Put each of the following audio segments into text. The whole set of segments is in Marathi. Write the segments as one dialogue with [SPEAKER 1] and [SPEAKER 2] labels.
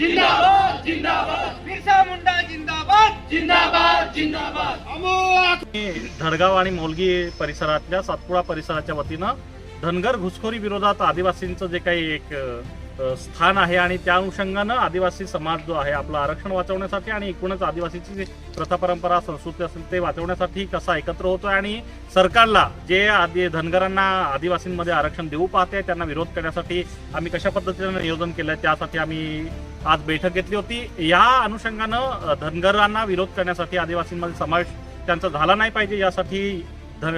[SPEAKER 1] जिंदाबाद
[SPEAKER 2] जिंदाबाद. जिंदाबाद
[SPEAKER 1] बिरसा मुंडा जिंदाबाद.
[SPEAKER 2] जिंदाबाद जिंदाबाद.
[SPEAKER 3] धडगाव आणि मोलगी परिसरातल्या सातपुडा परिसराच्या वतीनं धनगर घुसखोरी विरोधात आदिवासींचं जे काही एक अ, स्थान आहे आणि त्या अनुषंगानं आदिवासी समाज जो आहे आपलं आरक्षण वाचवण्यासाठी आणि एकूणच आदिवासीची जी प्रथा परंपरा संस्कृती असेल ते वाचवण्यासाठी कसा एकत्र होतोय आणि सरकारला जे आदि धनगरांना आदिवासींमध्ये आरक्षण देऊ पाहते त्यांना विरोध करण्यासाठी आम्ही कशा पद्धतीनं नियोजन केलंय त्यासाठी आम्ही आज बैठक घेतली होती. या अनुषंगानं धनगरांना विरोध करण्यासाठी आदिवासींमध्ये समावेश त्यांचा झाला नाही पाहिजे. यासाठी धड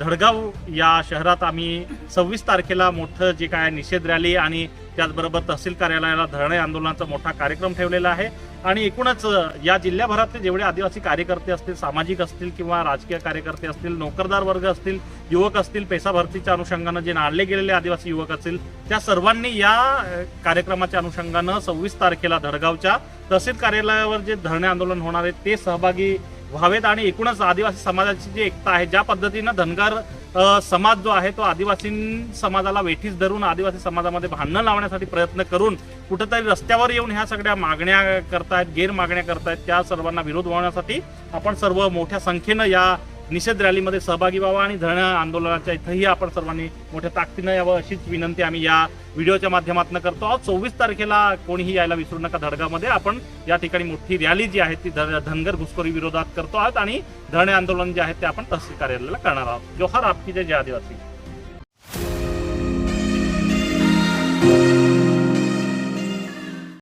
[SPEAKER 3] धडगाव या शहरात आम्ही सव्वीस तारखेला मोठं जे काय निषेध रॅली आणि त्याचबरोबर तहसील कार्यालयाला धरणे आंदोलनाचा मोठा कार्यक्रम ठेवलेला आहे. आणि एकूणच या जिल्ह्याभरातले जेवढे आदिवासी कार्यकर्ते असतील सामाजिक असतील किंवा राजकीय कार्यकर्ते असतील नोकरदार वर्ग असतील युवक असतील पेसा भरतीच्या अनुषंगानं जे नाडले गेलेले आदिवासी युवक असतील त्या सर्वांनी या कार्यक्रमाच्या अनुषंगानं सव्वीस तारखेला धडगावच्या तहसील कार्यालयावर जे धरणे आंदोलन होणार आहे ते सहभागी व्हावेत. आणि एकूणच आदिवासी समाजाची जी एकता आहे ज्या पद्धतीनं धनगर समाज जो आहे तो आदिवासी समाजाला वेठीस धरून आदिवासी समाजामध्ये भांडणं लावण्यासाठी प्रयत्न करून कुठेतरी रस्त्यावर येऊन ह्या सगळ्या मागण्या करतायत गैरमागण्या करतायत त्या सर्वांना विरोध होण्यासाठी आपण सर्व मोठ्या संख्येनं या निषेध रॅलीमध्ये सहभागी व्हावा आणि धरण आंदोलनाच्या इथंही आपण सर्वांनी मोठ्या ताकदीनं यावं अशीच विनंती आम्ही या व्हिडिओच्या माध्यमातून करतो आहोत. चोवीस तारखेला कोणीही यायला विसरू नका धडगामध्ये. आपण या ठिकाणी मोठी रॅली जी आहे ती धनगर घुसखोरी विरोधात करतो आहोत आणि धरणे आंदोलन जे आहे ते आपण तहसील कार्यालयाला करणार आहोत. जोहार आपकी जय जय आदिवासी.